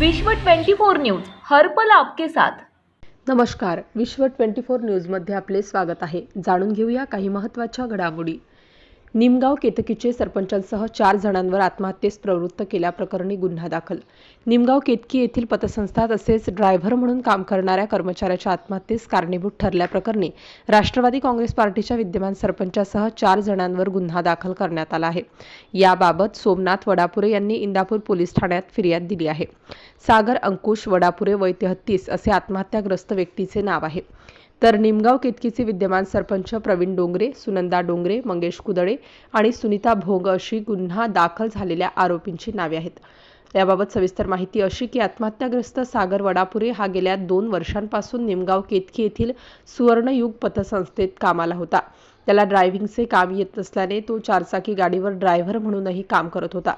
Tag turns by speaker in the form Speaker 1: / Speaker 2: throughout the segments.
Speaker 1: विश्व 24 न्यूज हर्पल आपके साथ.
Speaker 2: नमस्कार. विश्व ट्वेंटी फोर न्यूजमध्ये आपले स्वागत आहे. जाणून घेऊया काही महत्त्वाच्या घडामोडी. निमगाव केतकीचे सरपंचांसह चार जणांवर आत्महत्येस प्रवृत्त केल्याप्रकरणी गुन्हा दाखल. निमगाव केतकी येथील पतसंस्था तसेच ड्रायव्हर म्हणून काम करणाऱ्या कर्मचाऱ्याच्या आत्महत्येस कारणीभूत ठरल्याप्रकरणी राष्ट्रवादी काँग्रेस पार्टीच्या विद्यमान सरपंचासह चार जणांवर गुन्हा दाखल करण्यात आला आहे. याबाबत सोमनाथ वडापुरे यांनी इंदापूर पोलीस ठाण्यात फिर्याद दिली आहे. सागर अंकुश वडापुरे वय तेहत्तीस असे आत्महत्याग्रस्त व्यक्तीचे नाव आहे. तर निमगाव केतकीचे विद्यमान सरपंच प्रवीण डोंगरे सुनंदा डोंगरे मंगेश कुदळे आणि सुनीता भोग अशी गुन्हा दाखल झालेल्या आरोपींची नावे आहेत. याबाबत सविस्तर माहिती अशी की आत्महत्याग्रस्त सागर वडापुरे हा गेल्या दोन वर्षांपासून निमगाव केतकी येथील सुवर्णयुग पतसंस्थेत कामाला होता. त्याला ड्रायव्हिंगचे काम येत नसल्याने तो चारचाकी गाडीवर ड्रायव्हर म्हणूनही काम करत होता.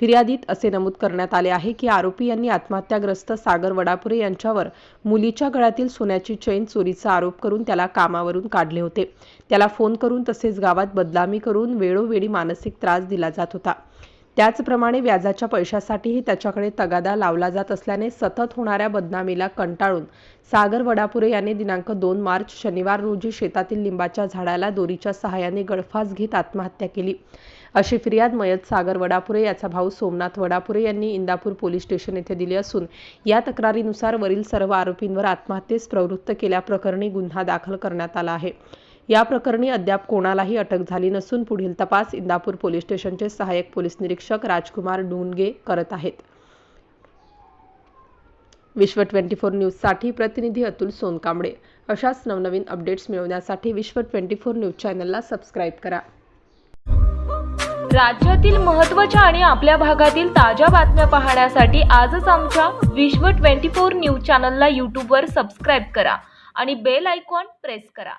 Speaker 2: फिर्यादीत असे नमूद करण्यात आले आहे की आरोपी यांनी आत्महत्याग्रस्त सागर वडापुरे यांच्यावर मुलीच्या गळ्यातील सोन्याची चैन चोरीचा आरोप करून त्याला कामावरून काढले होते. त्याला फोन करून तसेच गावात बदनामी करून वेळोवेळी मानसिक त्रास दिला जात होता. त्याचप्रमाणे व्याजाच्या पैशासाठीही त्याच्याकडे तगादा लावला जात असल्याने सतत होणाऱ्या बदनामीला कंटाळून सागर वडापुरे यांनी दिनांक दोन मार्च शनिवार रोजी शेतातील लिंबाच्या झाडाला दोरीच्या सहाय्याने गळफास घेत आत्महत्या केली. अशी फिर्याद मयत सागर वडापुरे याचा भाऊ सोमनाथ वडापुरे यांनी इंदापूर पोलीस स्टेशन येथे दिली असून या तक्रारीनुसार वरील सर्व आरोपींवर आत्महत्येस प्रवृत्त केल्याप्रकरणी गुन्हा दाखल करण्यात आला आहे. या प्रकरणी अद्याप कोणालाही अटक झाली नसून पुढील तपास इंदापूर पोलीस स्टेशनचे सहाय्यक पोलीस निरीक्षक राजकुमार डुंगे करत आहेत. विश्व ट्वेंटी फोर न्यूजसाठी प्रतिनिधी अतुल सोनकांबळे. अशाच नवनवीन अपडेट्स मिळवण्यासाठी विश्व ट्वेंटी फोर न्यूज चॅनलला सबस्क्राईब करा.
Speaker 1: राज्यातील महत्त्वाच्या आणि आपल्या भागातील ताज्या बातम्या पाहण्यासाठी आजच आमच्या विश्व 24 न्यूज चॅनलला यूट्यूबवर सबस्क्राईब करा आणि बेल आयकॉन प्रेस करा.